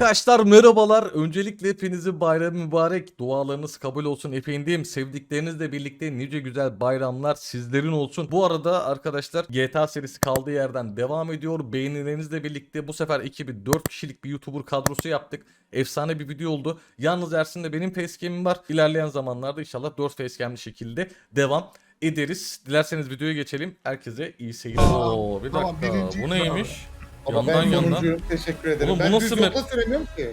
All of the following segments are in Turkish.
Arkadaşlar merhabalar. Öncelikle hepinizin bayramı mübarek. Dualarınız kabul olsun efendim. Sevdiklerinizle birlikte nice güzel bayramlar sizlerin olsun. Bu arada arkadaşlar GTA serisi kaldığı yerden devam ediyor. Beğenilerinizle birlikte bu sefer ekibi 4 kişilik bir YouTuber kadrosu yaptık. Efsane bir video oldu. Yalnız Ersin'de benim facecam'im var. İlerleyen zamanlarda inşallah 4 facecam'li şekilde devam ederiz. Dilerseniz videoya geçelim. Herkese iyi seyirler. Tamam, Oo, bir tamam, dakika. birinci- Bu neymiş? Ama yandan ben yandan. sonuncuyum. Teşekkür ederim. Oğlum bu ben nasıl düz map? yolda süremiyorum ki.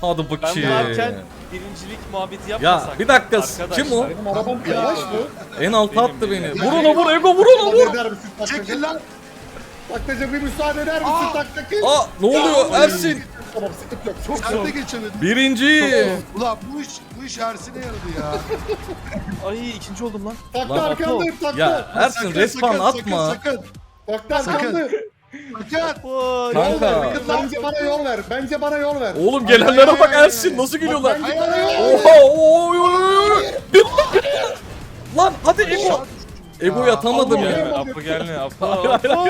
Hadi Ben bakayım. varken birincilik muhabbeti Ya yapmasak. bir dakika kim o? Benim arabam yavaş mı? En alta Benim, attı beni. benim. Vur ona vur Ego vur Müsaade vur. eder misin Çekil taklacı? lan. Taklacı bir müsaade eder misin taklacı? Aa ne oluyor Ersin? Tamam sıkıntı yok. Çok Sen de geçemedin. Birinci. Ulan bu iş bu iş Ersin'e yaradı ya. Ay ikinci oldum lan. Takla Lan arkandayım takla. Ya Ersin Sakın, respawn sakın, atma. Sakın sakın. Takla sakın. arkandayım. Sakın. Yol Kanka. ver. Bence bana yol ver. Bence bana yol ver. Oğlum gelenlere bak Ersin nasıl gülüyorlar. Bence bana yol ver. Oha oy. Bir bak. Lan hadi Ego. Ego'yu atamadım Allah ya. Apo gelme Apo. Apo.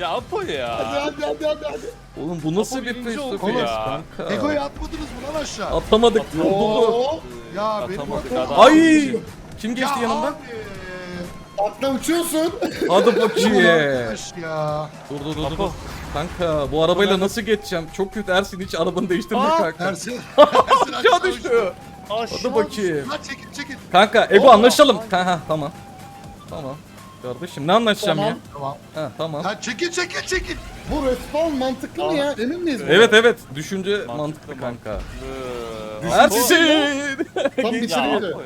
ya Apo Hadi ya. hadi hadi hadi. hadi. Oğlum bu nasıl Apo bir birinci oldu ya. kanka. Ego'yu atmadınız mı lan aşağı? Atamadık. Vurdu. Oo. Ya benim Atamadık adam. Ay. Kim geçti Ya yanımdan? abi. Takla uçuyorsun. Hadi bakayım. Arkadaş ya. Dur dur dur dur. Apo. Kanka bu arabayla nasıl geçeceğim? Çok kötü Ersin hiç arabanı değiştirme Aa, kanka. Ersin. Ersin Aşağı düştü. Aşağı Hadi bakayım. Lan çekil çekil. Kanka Ego Oo, anlaşalım. ay. Ha, ha, tamam. Tamam. Kardeşim ne anlaşacağım Tamam. ya? Tamam. Ha tamam. Ha çekil çekil çekil. Bu respawn mantıklı mı ya? Emin miyiz? Evet evet düşünce Mantıklı, mantıklı, kanka. Ersin! Tam Ya. Apo.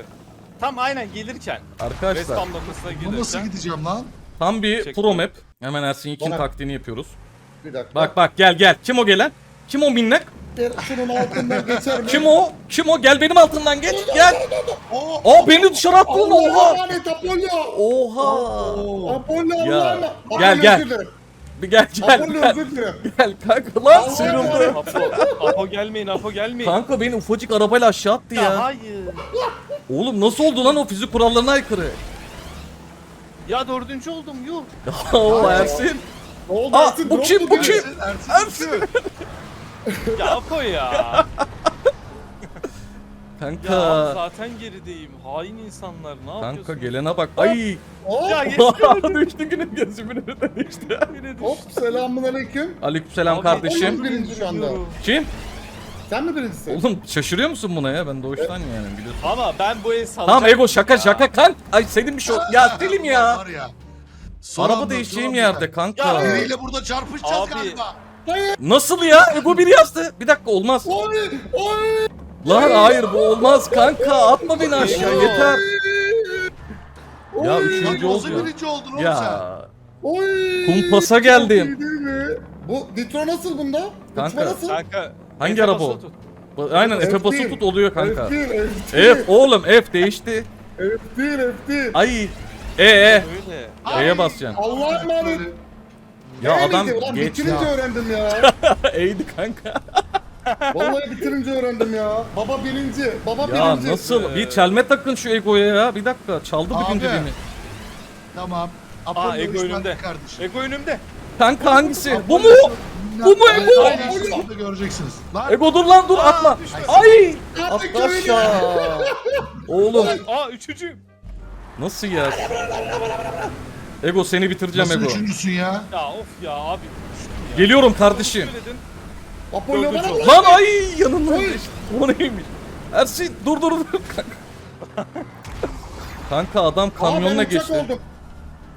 Tam aynen gelirken. Arkadaşlar noktasına Bu nasıl gideceğim lan? tam bir Çek. pro map. Hemen Ersin ikin Bana- taktiğini yapıyoruz. Bir dakika. Bak bak gel gel. Kim o gelen? Kim o minnak? Bir şunun altından geçer mi? Kim o? Kim o? Gel benim altından geç. Gel. Oo. Aa beni dışarı attın. Oha. Apollo. Oha. Apollo Ya, Allah'ım. gel, gel. özür dilerim. Bir gel gel. Apollo Gel, özür dilerim. gel kanka lan Allah sıyrıldı. Apo, Apo gelmeyin Apo gelmeyin. Kanka beni ufacık arabayla aşağı attı ya. ya. hayır. Oğlum nasıl oldu lan o fizik kurallarına aykırı? Ya dördüncü oldum yuh. Oo Ersin. Ne oldu Aa, Ersin? bu Ne kim, oldu bu diye? kim? Ersin. Ersin. Ersin. Ya Apo ya. Ya Kanka. zaten gerideyim. Hain insanlar ne yapıyorsun? Kanka gelene bak. Ay. Hop, Ya geçti. düştü günün gözümün önünden düştü. Biri hop selamun aleyküm. Aleykümselam Abi, kardeşim. Kim birinci şu anda? Kim? Sen mi birincisin? Oğlum şaşırıyor musun buna ya? Ben doğuştan yani biliyorsun. Ama ben bu el salacağım. Tamam Ego şaka şaka kan. Ay senin bir şey. Ya Selim ya. Var ya. Son Araba anda, değişeceğim son yerde anda. kanka. Biriyle burada çarpışacağız Abi. galiba. Nasıl ya? Ego bir yazdı. Bir dakika olmaz. Oy! Oy! Lan hayır bu olmaz kanka. Atma beni aşağı yeter. Ya üçüncü Lan nasıl oldu. birinci oldun oğlum sen? Ya. Oy! Kumpasa geldim. iyi değil mi? Bu nitro nasıl bunda? Kanka. Nasıl? Kanka. Hangi araba o? Aynen Efe F1. basılı tut oluyor kanka. F1, F1. F oğlum F değişti. F1, F1. Ay. E e. Öyle. E'ye basacaksın. Allah'a emanet. Ya adam? Ulan bitirince ya. öğrendim ya. E'ydi kanka. Vallahi bitirince öğrendim ya. Baba birinci. Baba Ya birinci. nasıl? Bir çelme takın şu Ego'ya ya. Bir dakika. Çaldı Abi. bugün beni. Tamam. Aa Apollo Ego üstlendi önümde. kardeşim. Ego önümde. Kanka hangisi? Bu mu? Bu mu Ego? Aynen şimdi göreceksiniz. Lan Ego dur lan dur Aa, atma. düşmesin. Ay! Atla aşağı. Oğlum Aa üçüncü. nasıl ya? Ego seni bitireceğim nasıl Ego. üçüncüsün ya? Ya of ya abi. Geliyorum kardeşim. Söyledin. Apollo bana bırak. Lan ay yanımdan Oy. O neymiş? Ersin dur dur dur kanka. Kanka adam Aa, kamyonla ben uçak geçti. oldum.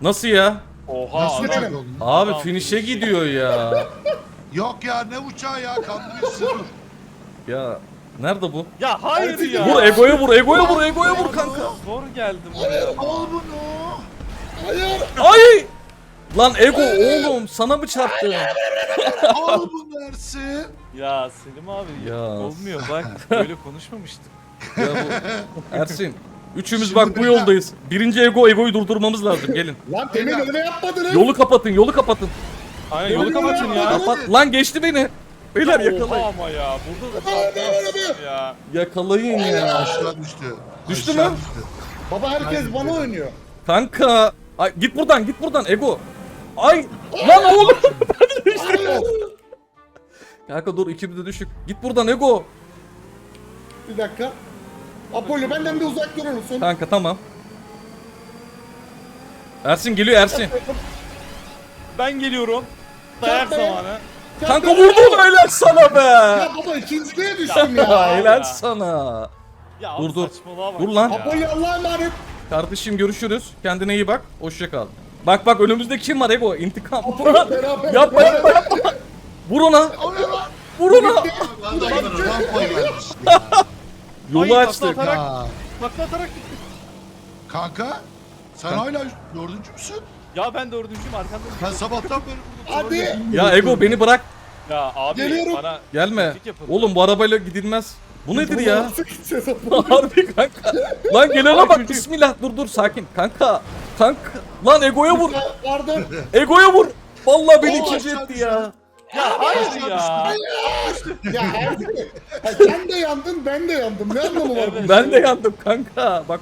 Nasıl ya? Oha Nasıl adam. uçak oldun? Abi Adam finish'e gidiyor ya. Yok ya ne uçağı ya kandırıyorsun. Ya nerede bu? Ya hayır ya. Vur Ego'ya vur, Ego'ya vur, Ego'ya vur kanka. Zor geldim oraya. Al bunu. Hayır. Ay! Lan Ego oğlum sana mı çarptı? Al bunu Ersin. Ya Selim abi Ya. olmuyor bak böyle konuşmamıştık. Ya bu Ersin. Üçümüz Şimdi bak bu ben- yoldayız. Birinci Ego, Ego'yu durdurmamız lazım. Gelin. Lan demin öyle yapmadınız. Yolu kapatın, yolu kapatın. Aynen yolu kapatın ya. Kapat. Lan geçti beni. Beyler Oha yakalayın. ama ya burada da kalkarsın ya. Yakalayın ya. Aşağı düştü. Düştü Aşağı mü? Baba herkes bana oynuyor. Kanka. Ay git buradan, git buradan Ego. Ay lan oğlum. Kanka dur ikimiz de düşük. Git buradan Ego. Bir dakika. Apollo benden bir uzak durur musun? Kanka tamam. Ersin geliyor Ersin. Ben geliyorum. Dayak Çak be. zamanı. Kanka vurdun helal sana be. Ya baba ikinciliğe düştüm Ya ya. helal ya. sana. Ya Dur, dur. saçmalığa bak Dur lan. ya. Apollo Allah'a emanet. Kardeşim görüşürüz. Kendine iyi bak. Hoşça kal. Bak bak önümüzde kim var Ego? İntikam. Beraber. yapma yapma yapma. Vur ona. Lan? Vur ona. Gelmiş. Yolu Ay, açtık. Takla atarak gitti. Kanka sen hala dördüncü müsün? Ya ben dördüncüyüm arkandayım. Ben sabahtan beri burada Hadi. Ya Ego beni bırak. Ya abi Geliyorum. bana Gelme. Yapalım. Oğlum bu arabayla gidilmez. Bu nedir ya? Nasıl gideceğiz Apollo? Harbi kanka. Lan gelene bak bismillah dur dur sakin. Kanka. Kanka. Lan Ego'ya vur. Pardon. Ego'ya vur. Vallahi beni Oo, ikinci aşağı etti ya. Ya hayır ya. Ya Ersin. Ha, Sen de yandın ben de yandım. Ne anlamı var? Evet. Ben de yandım kanka. Bak.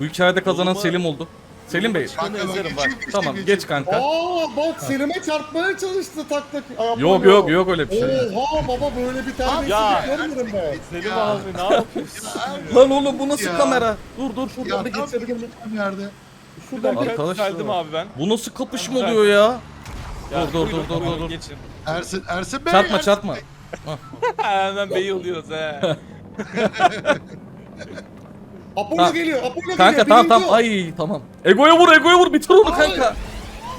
Bu hikayede kazanan Selim oldu. Selim Bey. Kanka bak. Tamam geç kanka. Aa bak Selim'e çarpmaya çalıştı tak tak. Ay. Yok yok yok öyle bir şey. Oha baba böyle bir terbiyesizlik Ya. görmedim ben. Selim abi ne yapıyorsun? Lan oğlum bu nasıl Ya. kamera? Dur dur şuradan Ya bir tam git. geçtiğim yerde. Bir Şuradan dakika Arkadaşlar. geldim abi ben. Bu nasıl kapışma oluyor ya? Dur, dur, buyurun, dur, dur, buyurun, dur. Geçin. Ersin, Ersin Bey. Çarpma Ersin çarpma. Bey. Hemen bey oluyoruz he. Apollo Ha. geliyor. Apollo Kanka geliyor. tamam birinci tamam. o. Ay tamam. Ego'ya vur Ego'ya vur bitir onu Ay. kanka.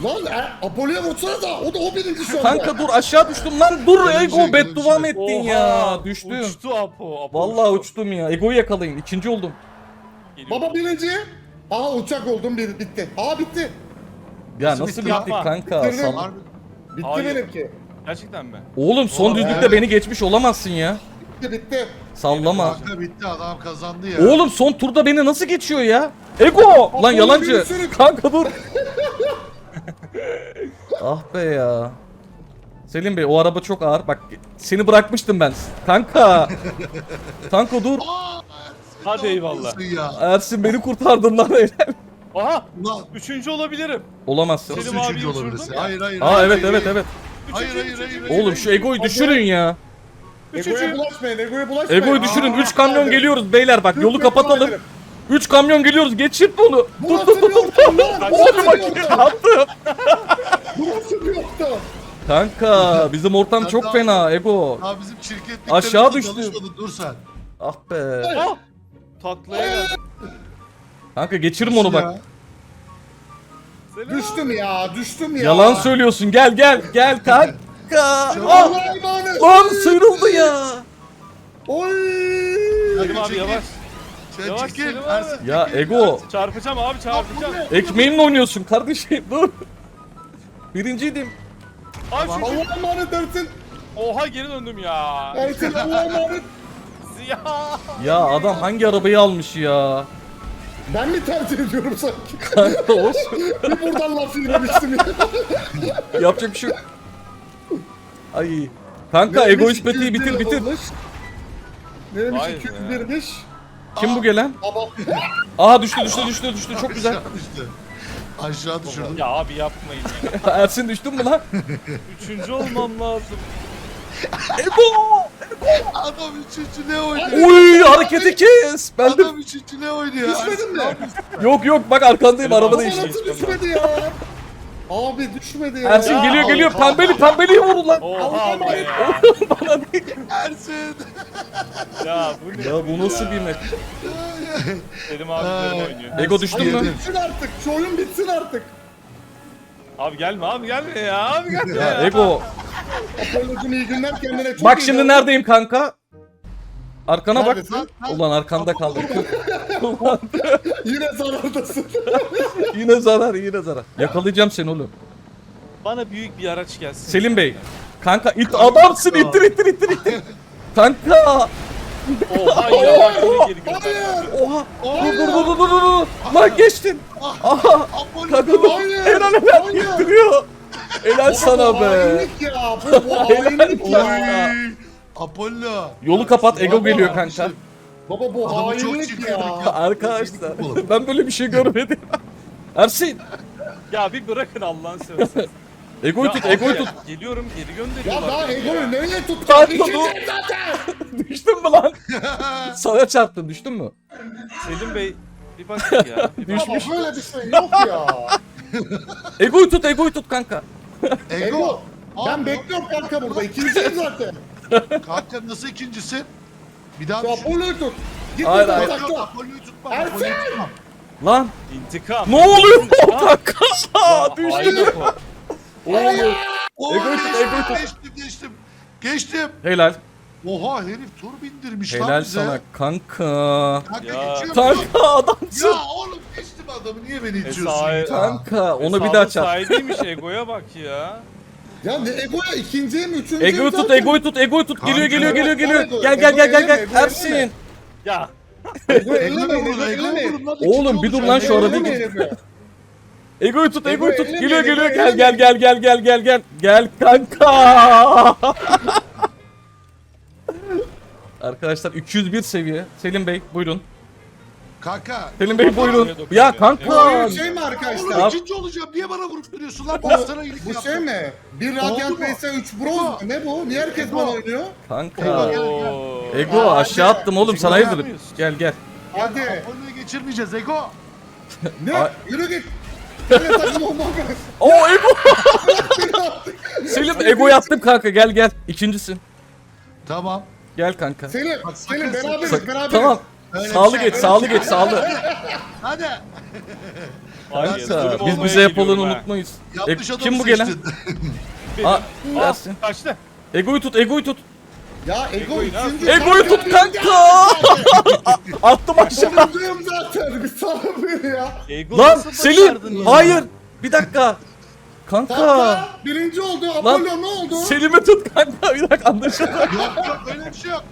Lan e, Apollo'ya vursana da o da o birinci şu anda. Kanka dur aşağı düştüm lan dur Ego beddua mı gelecek. ettin ya? Düştüm. Uçtu Apo. Apo Vallahi uçtu. uçtum ya. Ego'yu yakalayın. İkinci oldum. Geliyor. Baba birinci. Aa uçak oldum bir bitti. Aa bitti. Ya Nasıl nasıl bitti? Yapma. kanka? Bitirdim. Sal-. Bitti Hayır. benimki. Gerçekten mi? Oğlum son Oğlum, düzlükte evet. beni geçmiş olamazsın ya. Bitti bitti. Sallama. Kanka bitti adam kazandı ya. Oğlum son turda beni nasıl geçiyor ya? Ego! Lan yalancı. Kanka dur. ah be ya. Selim Bey o araba çok ağır. Bak seni bırakmıştım ben. Kanka. Kanka dur. Aa, Hadi eyvallah. Ya. Ersin beni kurtardın lan helal. Aha! Ulan Üçüncü olabilirim. Olamazsın. nasıl Selim abiyi üçüncü uçurdum olabilirsin? ya. Hayır hayır. Aa hayır, evet hayır, evet evet. Hayır hayır hayır. Üçüncü, hayır. Oğlum şu Ego'yu düşürün ya. Ego'ya bulaşmayın. Ego'ya bulaşmayın. Ego'yu düşürün. Aa, 3 kamyon geliyoruz beyler bak yolu kapatalım. ederim. 3 kamyon geliyoruz. Geçin onu. Bu Dur nasıl dur bir dur. ortam lan? Bu Hadi nasıl bir bakayım ne ortam? yaptım. Bu nasıl bir ortam? Kanka bizim ortam çok fena Ego. Ya bizim şirket Aşağı çalışmadın, Dur sen. Ah be. Ah! Taklaya geldim. Kanka geçirim onu bak. Düştüm ya, düştüm ya. Yalan söylüyorsun. Gel gel gel kanka. Ah! Allah'a emanet. Lan sıyrıldı ya. Oy. Selim abi Çekil. yavaş. Sen Yavaş çekil. Selim abi. Ersin Ya çekil. Ego Çarpacağım abi çarpacağım. ekmeğimle oynuyorsun kardeşim dur. Birinciydim. Şu Allah'a emanet Ersin. Oha geri döndüm ya. Ersin Allah'a emanet. Ya. Ya adam hangi arabayı almış ya? Ben mi tercih ediyorum sanki? Kanka olsun. bir buradan laf yemiştim ya. Yapacak bir şey yok. Ay. Kanka Neymiş egoist 201 bitir bitir. olmuş? Neymiş Vay be. 201'miş? Kim bu gelen? Aha düştü düştü düştü düştü çok güzel. Aşağı düştü. Aşağı düşürdüm. Ya abi yapmayın ya. Ersin düştün mü lan? Üçüncü olmam lazım. Ego! Adam üçüncü ne oynuyor? Uy hareketi kes. Ben de Adam üçüncü ne oynuyor? Düşmedin mi? yok yok bak arkandayım araba Baba değişti. nasıl düşmedi ya? Abi düşmedi ya. Ersin geliyor geliyor pembeli pembeliyi vurun lan. Oha abi ya. Bana değil. Ersin. Ya bu ne? Ya bu nasıl bir map? Selim abi böyle oynuyor. Ego düştün Hayır mü? bitsin artık. Şu oyun bitsin artık. Abi gelme abi gelme ya. Abi gelme Ya ya. Ego. Apollo'cum iyi günler kendine çok Bak iyi şimdi bak. neredeyim kanka? Arkana bak. Neredesin? Ulan arkanda kaldım. Yine zarardasın. yine zarar yine zarar. Yakalayacağım seni oğlum. Bana büyük bir araç gelsin. Selim Bey. Kanka it adamsın ittir ittir ittir ittir. Kanka. Oha ya. Oha. Dur dur dur dur dur dur. Lan geçtin. Aha. Kanka dur. Hayır. Helal helal Hayır. gittiriyor. Helal sana Bu be. hainlik ya. Bu, bu hainlik ya. Apollo. Yolu kapat Ego geliyor kanka. Baba bu Adamı çok hainlik çirkin ya. ya. Arkadaşlar ben böyle bir şey görmedim. Ersin. Ya bir bırakın Allah'ını seversen. Egoyu tut, Egoyu tut. Geliyorum geri Ya gönderiyorlar. daha beni Ego'yu nereye tuttun? Kanka İkinci dur. zaten. Düştün mü lan? Sana çarptın, düştün mü? Selim Bey bir bakın ya. Bir bak. Ama böyle bir şey yok ya. Egoyu tut, Egoyu tut kanka. Ego. Ego. Ben Abi, bekliyorum kanka burada. İkinciyim zaten. Kanka nasıl ikincisin? Bir daha Şu düşün. Apollo'yu tut. Git Hayır, buradan hayır. Sakla. Apollo'yu tutma. Ersin! Apollo'yu tutma. Lan İntikam. ne oluyor kanka? Ya, Düştü. aynı o. Oğlum. Oo, Egoyu tut, geçtim, Egoyu tut. Geçtim geçtim. Geçtim. Helal. Oha herif tur bindirmiş lan Helal bize. sana kanka. Kanka Ya. geçiyorum. Kanka adamsın. Ya oğlum geçtim adamı niye beni itiyorsun sahi- ya? Kanka onu bir daha çarp. sahibiymiş Ego'ya bak ya. Ya ne Ego'ya ikinciyim, üçüncüyüm Egoyu tut, zaten. Egoyu tut, Egoyu tut. Geliyor, Kanka. geliyor, geliyor, geliyor. Ego, Gel, gel, gel, gel, gel. Ersin. Ya. Ego vurun, Ego lan, Oğlum, bir dur lan şu arada. Egoyu tut, Egoyu tut. Geliyor, geliyor. Gel, gel, gel, gel, gel, gel, gel. Gel kanka. Arkadaşlar 201 seviye. Selim Bey buyurun. Kanka. Selim Bey buyurun. Ya Bu kanka. oyun şey mi Oğlum arkadaşlar? ikinci olacağım. Niye bana vurup duruyorsun lan? Bu, sana iyilik bu şey mi? Bir Radiant vs 3 Bronz mu? Ne bu? Niye herkes bana oynuyor? Kanka. Ego aşağı attım oğlum sana hayırdır. Gel gel. Hadi. Apollo'yu geçirmeyeceğiz Ego. Ne? Yürü git. Oo Ego. Selim Ego yaptım kanka gel gel. İkincisin. Tamam. Gel kanka. Selim, Selim beraberiz, beraberiz. tamam. Öyle Sağlı bir şey, geç, öyle sağlı bir geç, şey. sağlı. Hadi. Kanka, zulüm biz olmaya bize yapılanı geliyorum ha. unutmayız. Yanlış E, adamı kim bu gelen? seçtin. Aa, Aa, Ersin. Kaçtı. Egoyu tut, Egoyu tut. Ya Ego Ego'yu üçüncü. Egoyu tut kanka. Attım aşağı. Sonuncuyum zaten. Bir beni ya. Ego Lan nasıl Selim. ya? Hayır. Bir dakika. Kanka. Kanka birinci oldu. Apollo ne oldu? Selim'i tut kanka. Bir dakika anlaşıldı. Yok yok öyle bir şey yok.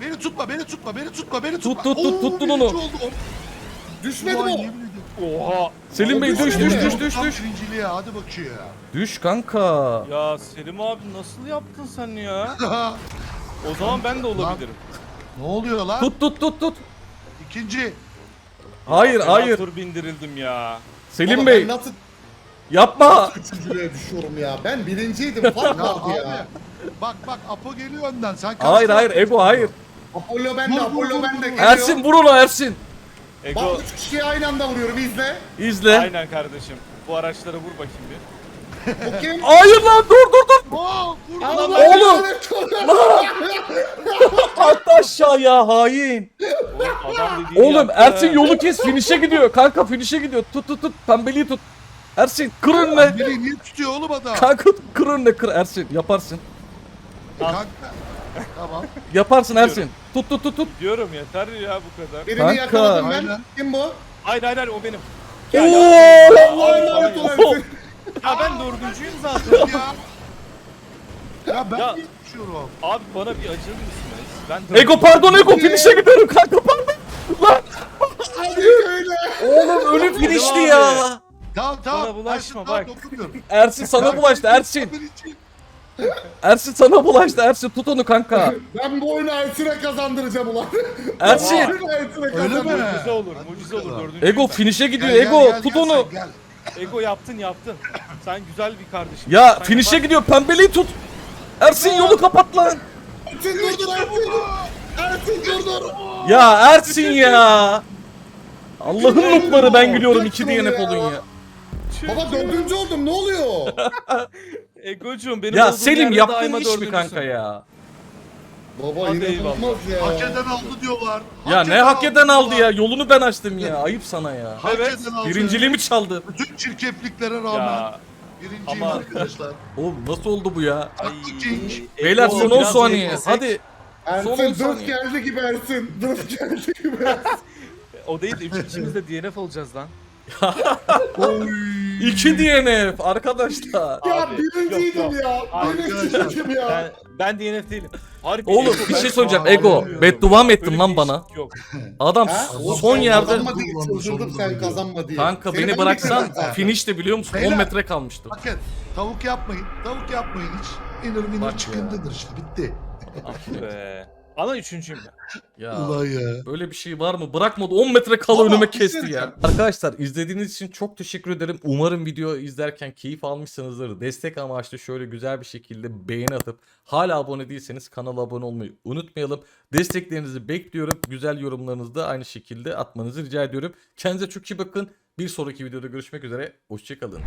Beni tutma, beni tutma, beni tutma, beni tutma. tut, tut, tuttun birinci onu. oldu. Düşmedi Vay, mi yemin ediyorum. Oha. Selim Bey düş düş Düşmedi. düş düş Tam düş. birinciliğe hadi bakayım. Düş kanka. Ya Selim abi nasıl yaptın sen ya? O zaman ben de olabilirim. ne oluyor lan? Tut tut tut tut. İkinci. Hayır Fena hayır. Tur bindirildim ya. Selim Baba, Bey Ben nasıl yapma. üçüncülüğe düşüyorum ya? Ben birinciydim. Fark Ya vardı abi. ya. Bak bak Apo geliyor önden. Sen Hayır hayır Ego hayır. Apollo bende, Apollo bende geliyor. Ersin vur onu Ersin. Ego Bak üç kişiyi aynı anda vuruyorum izle. İzle. aynen kardeşim. Bu araçlara vur bakayım bir. Bu kim? Hayır lan dur dur dur. Allah Oğlum! Lan! Attı aşağıya hain. Oğlum adam dediğini Oğlum yaptı. Ersin yolu kes finish'e gidiyor. Kanka finish'e gidiyor. Tut tut tut. Pembeliği tut. Ersin kır önüne. Beni niye tutuyor oğlum adam? Kanka kır önüne kır Ersin. Yaparsın. Kanka. Tamam. Yaparsın Ersin. Tut tut tut tut. Diyorum yeter ya bu kadar. Birini Kanka. yakaladım ben. Aynen. Kim bu? Hayır hayır hayır o benim. Oo! Ol Ersin. Ya ben dördüncüyüm zaten. ya. Ya ben Ya. niye tutuyorum? Abi bana bir acır mısınız? Ben Ego pardon Ego finish'e gidiyorum kanka pardon. Lan Hadi öyle. oğlum ölü finish'ti ya. Tamam tamam. Bana bulaşma, Ersin, tamam, bak. Ersin sana bulaştı Ersin. Ersin sana bulaştı Ersin tut onu kanka. Ben bu oyunu Ersin'e kazandıracağım ulan. Ersin. Ben bu oyunu Ersin'e Öyle kazandıracağım. mi? Mucize olur, Hadi mucize olur dördüncüyüm Ego ben. finish'e gidiyor Gel, Ego gel, tut gel onu. sen, Gel. Ego yaptın yaptın. Sen güzel bir kardeşim. Ya Sen finish'e yapar- gidiyor pembeliği tut. Ersin yolu kapat lan. Ersin durdur Ersin. Ersin durdur. Ya Ersin ya. Allah'ın notları ben gülüyorum iki DNF olun ya. Baba dördüncü oldum ne oluyor? Egocuğum benim Ya olduğum Selim yerde yaptığın daima iş mi dördüncüsün. kanka ya? Baba Hadi inanılmaz ya. Hak eden aldı diyorlar. Ya ne hak eden aldı diyorlar. ya? Yolunu ben açtım ya. Ayıp sana ya. Hak Evet. eden aldı. Birinciliğimi çaldı. Bütün çirkefliklere rağmen Ya. birinciyim Ama- arkadaşlar. Oğlum nasıl oldu bu ya? Ay, Haklı King. Beyler son 10 biraz saniye. beklesek. Hadi. Son on Ersin dört saniye. geldi gibi Ersin. Dört geldi gibi Ersin. O değil de üç de DNF olacağız lan. İki DNF arkadaşlar. Ya Abi, birinciydim yok, yok. ya. Abi, Birinciydim ya. Ben, ben DNF değilim. Harbi Oğlum Ego, bir ben- şey söyleyeceğim Aa, Ego. anlıyorum. Beddua mı ettin bir lan bana? Yok. Adam Ha? son sen yerde Kazanma diye çıldırdım sen kazanma diye. kanka Seni beni ben bıraksan bekledim. finish'te biliyor musun? 10 Beyler. metre kalmıştı. Bakın tavuk yapmayın. Tavuk yapmayın hiç. İnir Bak minir ya. çıkıntıdır işte bitti. Ah be. Ana üçüncüyüm ben. Ya Ulan ya. Böyle bir şey var mı? Bırakmadı 10 metre kala Ama önüme şey kesti ya. Arkadaşlar izlediğiniz için çok teşekkür ederim. Umarım video izlerken keyif almışsınızdır. Destek amaçlı şöyle güzel bir şekilde beğeni atıp hala abone değilseniz kanala abone olmayı unutmayalım. Desteklerinizi bekliyorum. Güzel yorumlarınızı da aynı şekilde atmanızı rica ediyorum. Kendinize çok iyi bakın. Bir sonraki videoda görüşmek üzere. Hoşçakalın.